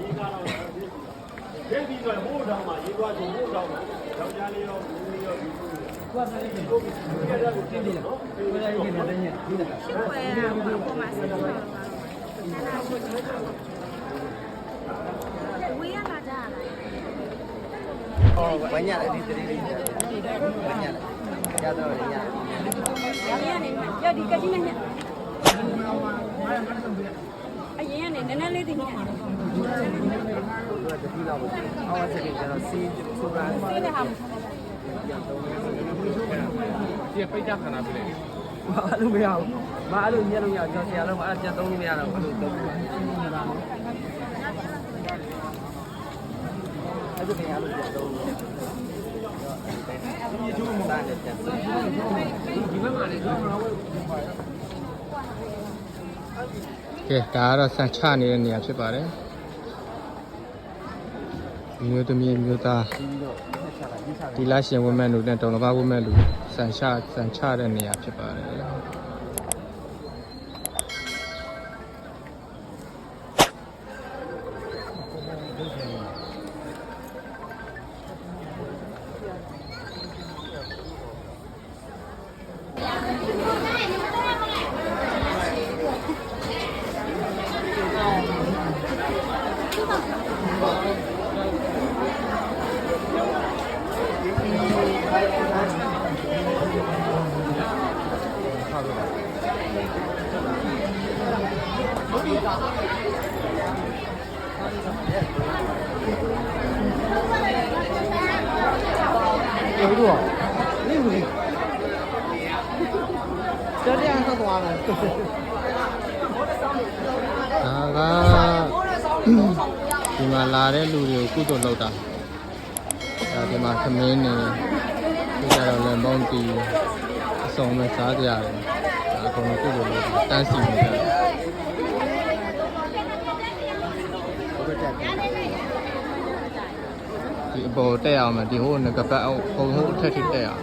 ဒီကတော့ဒီပြီးတော့ဟိုးတောင်မှာရေးသွားဆိုဟိုးတောင်မှာယောက်ျားလေးရောလူလေးရောဒီလိုသူကစားနေတယ်ကိုယ်ကလည်းပြင်တယ်နော်ကိုယ်လည်းပြင်တယ်ညဒီကရှစ်ပွဲကပေါ်မှာဆက်ပြီးတော့ဝေးရလာကြရလားဟောဝညလည်းဒီတရီလေးဝညလည်းရတော့ရရရရနေရဒီကကြီးနဲ့အရင် ကနေနည်းနည်းလေးတင်နေတယ်သူကတတိလောက်အောက်ဆက်ပြီးကျတော့စီးဆိုတာဆေးနဲ့ဟာဒီပိတ်ကြခဏပြလေမအဲ့လိုမရဘူးမအဲ့လိုညက်လို့ရအောင်ကျွန်တော်ဆရာလုံးမအဲ့ပြန်သုံးလို့မရတော့ဘူးအဲ့လိုသုံးလို့အဲ့ဒါပြန်အဲ့လိုပြန်သုံးလို့ဒီကျိုးမှာလည်းပြန်သုံးဒီဘက်မှာလေတော့မဟုတ် ကဲဒါကတော့ဆန်ချနေတဲ့နေရာဖြစ်ပါတယ်မျိုးသမီးမျိုးသားပြီးတော့ဆက်ချတာရေးချတာဒီလရှင်ဝမန်တို့နဲ့တောင်တဘာဝမန်တို့ဆန်ချဆန်ချတဲ့နေရာဖြစ်ပါတယ် ပြောပြီးတော့နေဘူးလေတော် တရားဆောက်သွားတယ်ဒါကဒီမှာလာတဲ့လူတွေကိုကုသိုလ်လုပ်တာဒါဒီမှာသမင်းနေဒီကြတော့လည်းမောင်းတီအစုံမဲ့စားကြရတယ်ဒါအကုန်လုံးကုသိုလ်လုပ်တာတန်းစီနေကြတယ်ဟုတ်ကဲ့တက်ဒီအပေါ်တက်အောင်မယ်ဒီဟိုငကပတ်အောင်ဟိုဟိုအထက်ထိတက်အောင်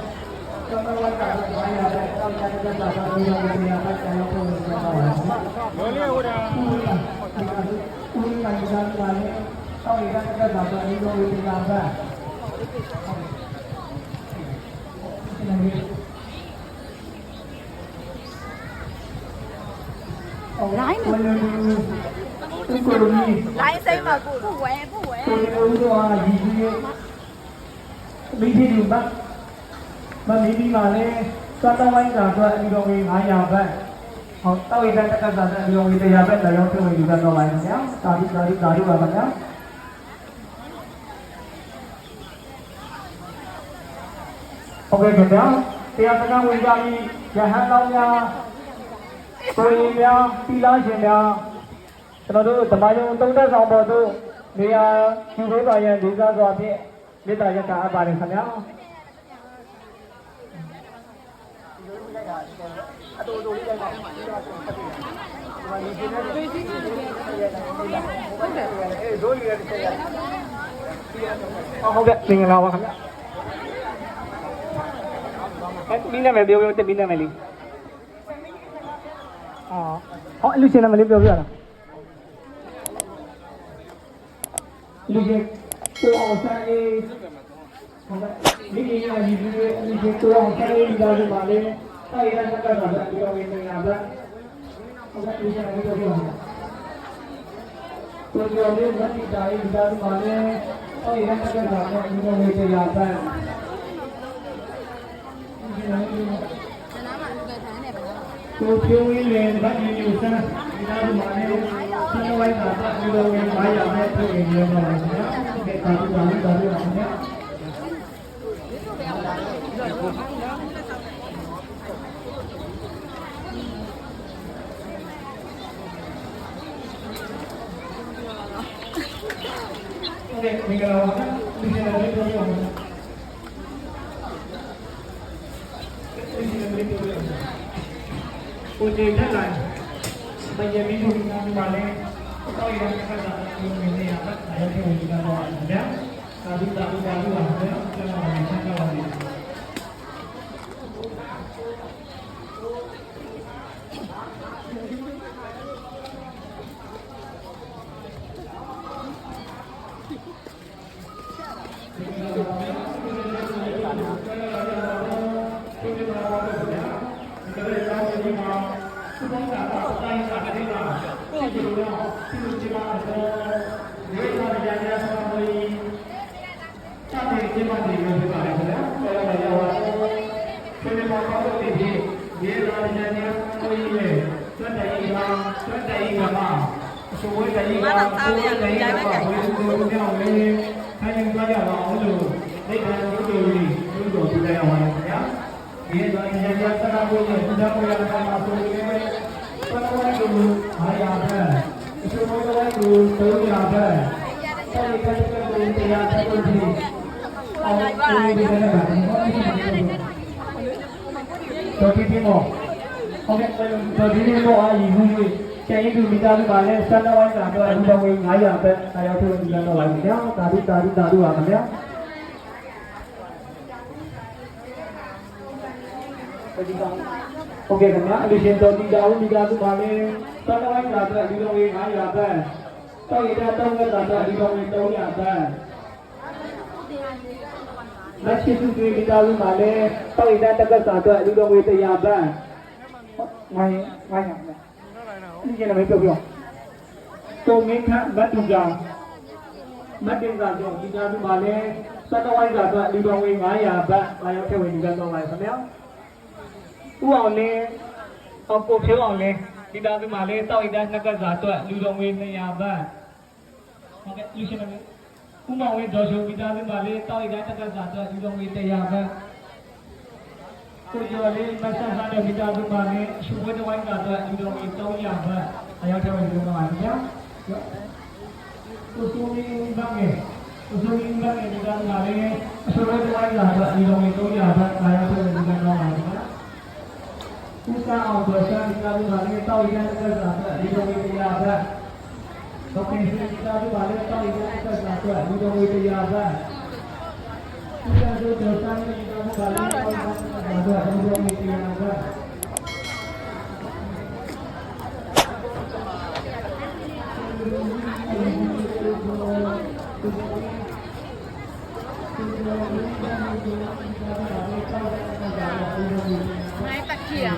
လိုင်းစိတ်မှာကိုဘဝဲဘဝဲကိုယ်လုံးတော့ရည်ကြီးရဲ့ မိသီလူမမမီဒီမှာလည်းသွားတော့ဝိုင်းတာတော့အဒီတော်ကြီး900ဘတ်ဟောတောက်ရတဲ့တက္ကသတဲ့အဒီတော်ကြီး100ဘတ်လည်းရောက်ထုတ်နေကြတော့ပါခင်ဗျာတာဒီတာဒီတာဒီပါခင်ဗျာဟုတ်ကဲ့ခင်ဗျာတရားစကားဝင်ကြပြီးရဟန်းတော်များကိုရင်များတီလာရှင်များကျွန်တော်တို့ဓမ္မယုံသုံးသက်ဆောင်ပေါ်သို့နေရာယူပေးပါရန်ဒီစားစွာဖြင့်မေတ္တာရက်တာအပ်ပါတယ်ခင်ဗျာ ဟုတ်ကဲ့မင်္ဂလာပါခင်ဗျာအဲမင်းနာမည်ပြောပြောတက်မင်းနာမည်လေးအော်ဟောအလူရှင်နာမည်လေးပြောပြရလားလူရှင်ကိုအောင်ဆန်းလေးဟုတ်ကဲ့မိမိရဲ့ဒီလိုအလူရှင်ကိုအောင်ဆန်းလေးဒီလိုပါလေ အဲ့ဒီကတည်းကတော့ဒီလိုဝင်နေတာဗျဟုတ်ကဲ့လူရှင်နာမည်ပြောပြရလားကိုကျော်လေးမတိတိုင်းဒီလိုပါလေအဲ့ဒီကတည်းကတော့ဒီလိုဝင်နေတာဗျကိုဖြိုးဝင်းလည်းဗတ်ဒီမျိုးစမ်းဒီနာမှာလည်းဆင်းဝိုင်းတာပတ်ပြီးတော့ဝင်ပါရမယ်ပြည်နေရပါမယ်နော်။ဒီကတာတာတာတာပါခ ဟုတ်ကဲ့မင်္ဂလာပါဒီနေ့လည်းပြောပြအောင်ဒီနေ့လည်းပြောပြအောင်ကိုတေထက်လာမယမီတို့ကမှလည်းတော့ရတဲ့ခါကဒီနေ့နေရာမှာအရင်ကဝင်ကြတော့ဗျာသာဓုသာဓုသာဓုပါဗျာကျွန်တော်လည်းဆက်ကြပါမယ်မာတာသားလေးကလည်းကြိုက်ပဲကြိုက်တယ်။ခိုင်းနေ ကြရအောင်လို့ဒိဋ္ဌာန်ဘုဒ္ဓကြီးဘုဒ္ဓကိုပြရအောင်ပါဗျာ။ဒီတော့ဉာဏ်ရသနာဖို့နဲ့ဘုရားကိုရတာမှာဆိုရင်လည်းပထမဆုံးအားရပဲအရှုံးတော် ကိုသုံးရပဲအဲဒီကတည်းကတရားတော်ကိုဒီအော်ဒီလိုလည်းပါတော့ဒီဒီမောဟုတ်ကဲ့တော့ဒီနေ့တော့အာရီမှုကြီးကျန်ရင်သူမိသားစုပါလဲစန္ဒဝိုင်းတာတော့အမှုတော်ဝင်900ပဲအားရောက်ထုတ်ပြန်တော့ပါပြီဗျာတာတိတာတိတာတိပါခင်ဗျာဒီကောင်ဟုတ်ကဲ့ခင်ဗျာအလူရှင်တော်ဒီတာဦးမိသားစုပါလဲစန္ဒဝိုင်းတာတော့ဒီတော်ဝင်900ပဲ တော့ရတဲ့တော့ကတာတော့ဒီတော်ဝင်300ပဲလက်ရှိသူတွေမိသားစုပါလဲတော့ရတဲ့တက္ကသအတွက်ဒီတော်ဝင်100ပဲငိုင်းငိုင်းရမယ်ဒီကနေ့မပြောပြောတုံမင်းခတ်မတ်တူကြောင်မတ်တင်စာကြောင့်ဒီကားဒီမှာလဲစက်တော်ဝိုင်းစာအတွက်လူတော်ဝင်900ဘတ်လာရောက်ထည့်ဝင်ဒီကတော့ပါခင်ဗျာဥအောင်လင်းအောင်ကိုဖြိုးအောင်လင်းဒီကားဒီမှာလဲတောက်ရတဲ့နှစ်ကစားအတွက်လူတော်ဝင်200ဘတ် ဟုတ်ကဲ့လူရှင်မလေးဥမောင်ဝင်းဒေါ်ရှုံဒီကားဒီမှာလဲတောက်ရတဲ့နှစ်ကစားအတွက်လူတော်ဝင်100ဘတ်ကိုကျော်လေးမဆန်းဆန်းတဲ့မိသားစုပါနဲ့အရှုပ်ဝဲတဝိုင်းကတော့လူတော်ကြီး300ဘတ်အရောက်ထည့်ဝင်ဒီကတော့ပါခင်ဗျာကိုစိုးမင်းဘာငယ်ကိုစိုးမင်းဘာငယ်ဒီကနေ့လည်းအရှုပ်ဝဲတဝိုင်းကတော့လူတော်ကြီး300ဘတ်အရောက်ထည့်ဝင်ဒီကတော့ပါခင်ဗျာကုသအောင်တော့ရှာဒီကနေ့လည်းတောက်ရတဲ့ကစားအတွက်လူတော်ကြီး100ဘတ်တော့ခင်ဗျာဒီကနေ့လည်းတောက်ရတဲ့ကစားအတွက်လူတော်ကြီး100ဘ တ်ဒီကနေ့တော့စာရင်းဒီကတော့ဘာလဲတော့ဘာလို့လူတော်ကြီး100ဘတ်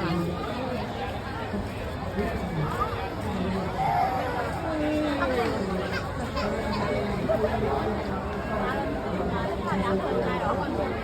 မိုင်း Mình.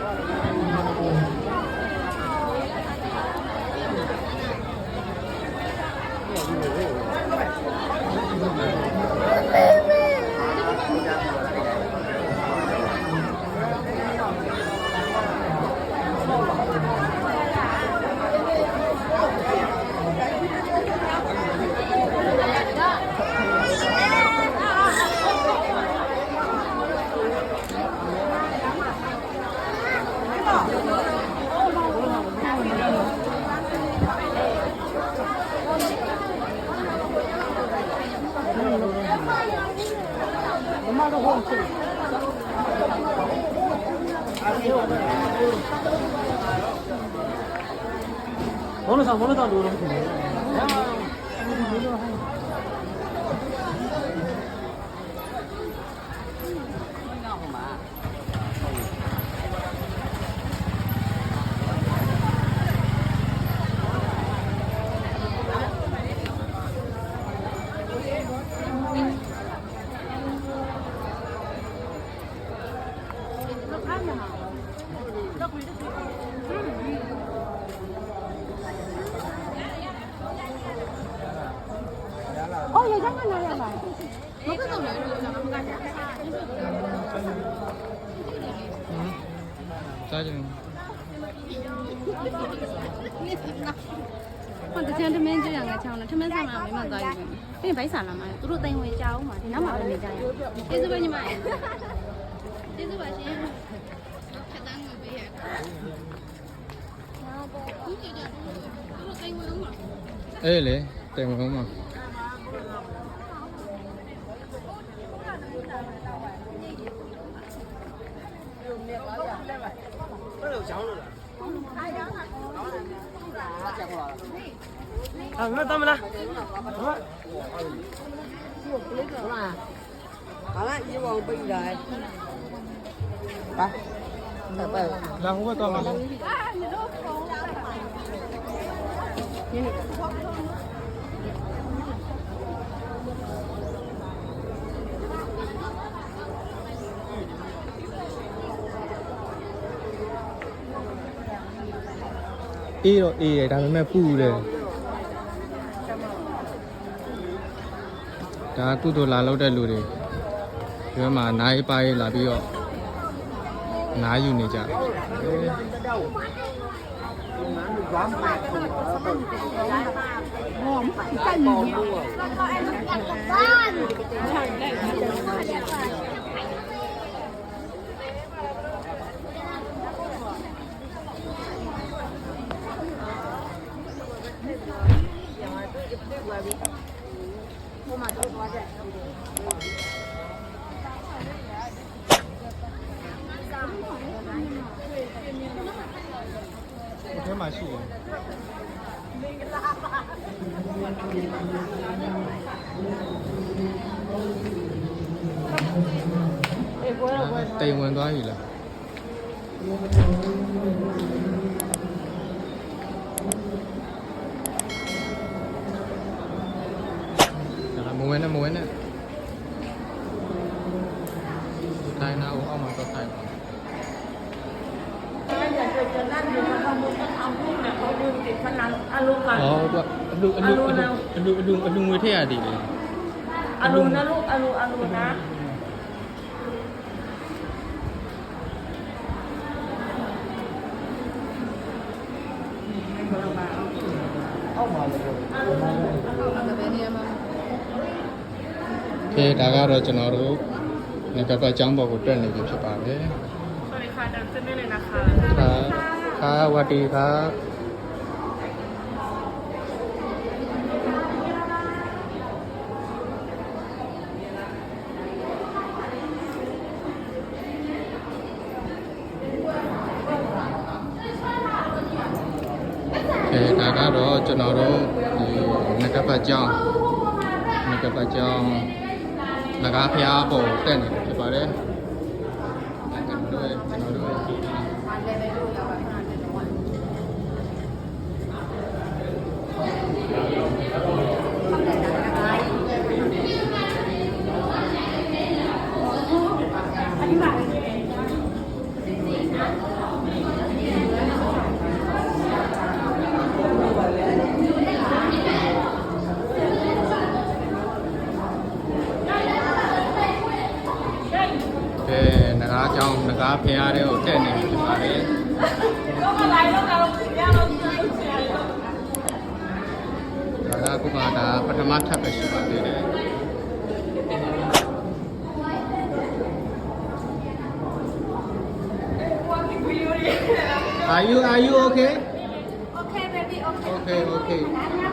မင်းဆိုင်မှာမင်းမသွားယူပြင်ဘိုက်ဆာလာမှာသူတို့တိမ်ဝင်ကြအောင်ပါဒီနောက်မှာပဲနေကြရကျေးဇူးပဲညီမကျေးဇူးပါရှင်ဖြတ်တန်းဝင်ပေးရဟုတ်ကဲ့ကြသူတို့တိမ်ဝင်အောင်ပါအေးလေတိုင်ဝင်မှာ好了， ဟာမတမလားဟာဘာလဲရေဘောင်ပိတ်လိုက်ပါပါလာဟိုကတော့မှာအေးတော့အေးတယ်ဒါပေမဲ့ပူတယ် ဒါကုသိုလ်လာလောက်တဲ့လူတွေဒီမှာနိုင်ပါရေးလာပြီးတော့နားယူနေကြတယ်ဒီ ထဲမှာရှိတယ်တိမ်ဝင်သွားပြီလားဒါ ดูดูดูมือเท่ดีเลยอรุณนะลูกอรุณอรุณนะเคဒါကတော့ကျွန်တော်တို့ငကပ်အကြောင်းပေါ်ကိုတက်နေပြီ။สวัสดีค่ะดังเส้นได้เลยนะคะค่ะค่ะวัสดีครับ ကတော့ကျွန်တော်တို့ဒီငကပတ်ចောင်းငကပတ်ចောင်းငကားဖျားပေါ်တက်နေတယ်ဖြစ်ပါတယ် Are you are you okay? Okay baby okay. Okay okay.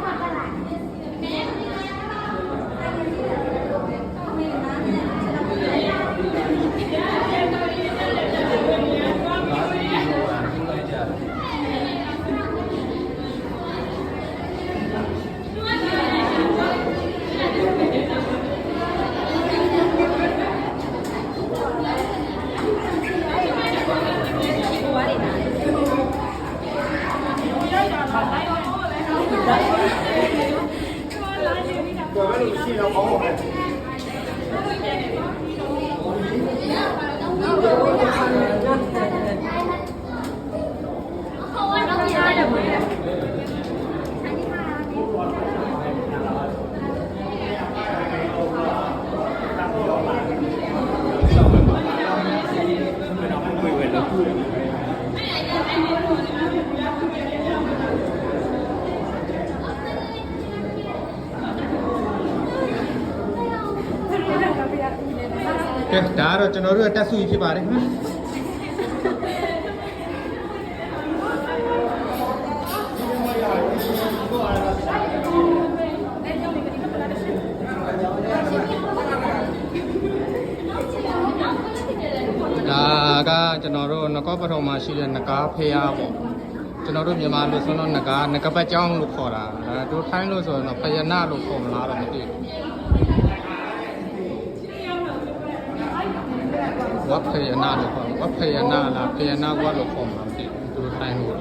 记得帮我。 ကဲဒါကတော့ကျွန်တော်တို့ရဲ့တက်ဆူကြီးဖြစ်ပါတယ်ခင်ဗျဒါကကျွန်တော်တို့နကောပထုံမှာရှိတဲ့နဂါဖျားပေါ့ကျွန်တော်တို့မြန်မာလိုဆိုတော့နဂါနဂပတ်ကျောင်းလို့ခေါ်တာဒါတို့ထိုင်းလို့ဆိုတော့ဖယနာလို့ခေါ်မလားတော့မသိဘူး ဝတ်ဖယနာလို့ခေါ်ဝတ်ဖယနာလားဖယနာဝတ်လို့ခေါ်မှာမသိဘူးတို့ထိုင်းလို့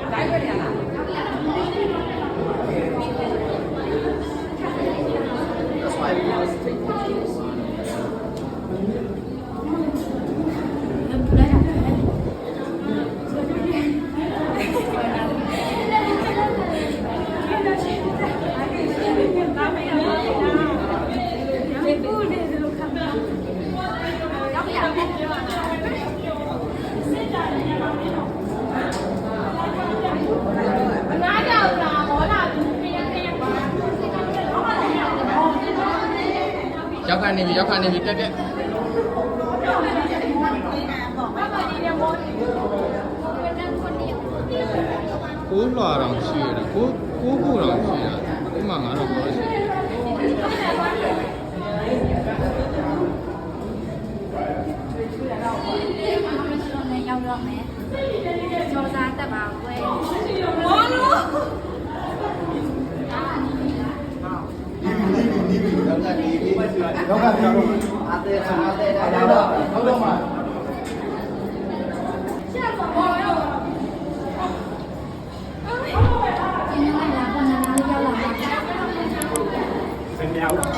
ခနေပြီရောက်ခနေပြီတက်တက်ကိုးလွာတော့ရှိရတယ်ကိုးကိုးကိုတော့ရှိရတယ်ဒီမှာငါတော့ပြောရှိတယ်ရောက်တော့မယ်ကြောစားတက်ပါကွယ် တော့ကကျွန်တော်အသေးအသေးဒါတော့ဟုတ်တော့မှာ ဒီနေ့ကဘာနာနာလေးရောက်လာတာ ဆ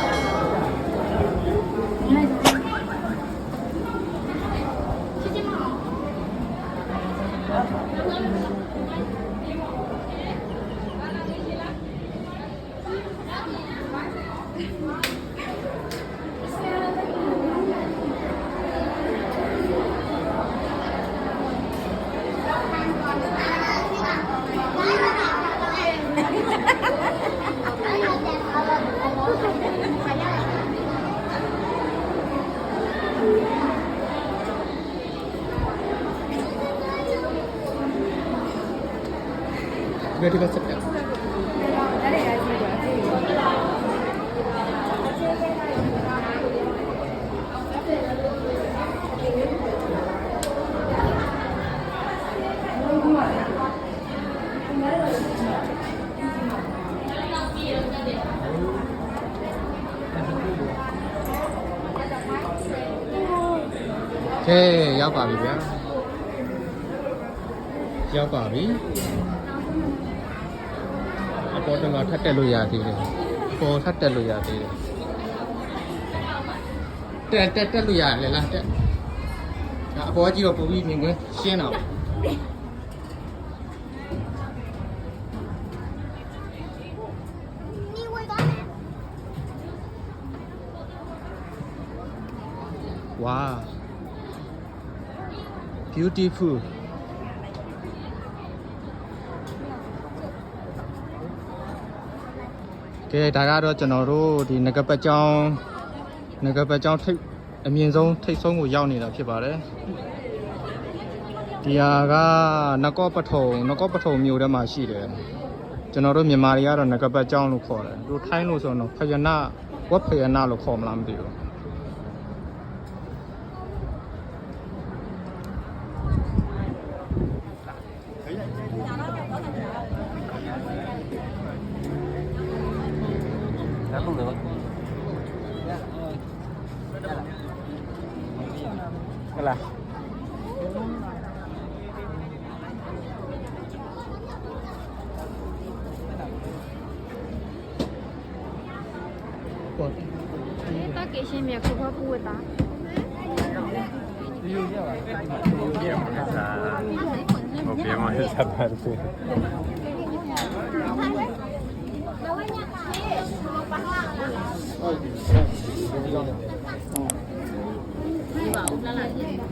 င်းမြောက်ဘယ်ဒီကစက်တယ်ကဲရောက်ပါပြီဗျာရောက်ပါပြီ အပေါ်တော့ထပ်တက်လို့ရသေးတယ်။ပေါ်ထပ်တက်လို့ရသေးတယ်။တက်တက်တက်လို့ရတယ်လားတက်။ဒါအပေါ်ကြီးတော့ပုံပြီးမြင်ကွင်းရှင်းတော့ဝါ beautiful ကဲဒါကတော့ကျွန်တော်တို့ဒီငကပတ်ကျောင်းငကပတ်ကျောင်းထိပ်အမြင့်ဆုံးထိပ်ဆုံးကိုရောက်နေတာဖြစ်ပါတယ်ဒီဟာကနကောပထုံနကောပထုံမြို့ထဲမှာရှိတယ်ကျွန်တော်တို့မြန်မာတွေကတော့ငကပတ်ကျောင်းလို့ခေါ်တယ်သူထိုင်းလို့ဆိုတော့ဖယနာဝတ်ဖယနာလို့ခေါ်မလားမသိဘူး ပေါ့ဒီတာကေရှင်းမြခုဘခုဝတ်တာဒီလိုရပါဘူးဒီလိုရပါဘူးဟုတ်ပြန်မစပါတယ်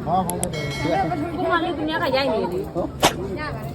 हाँ हाँ ကိုမလေးသူများကရိုက်နေလေရပါတယ်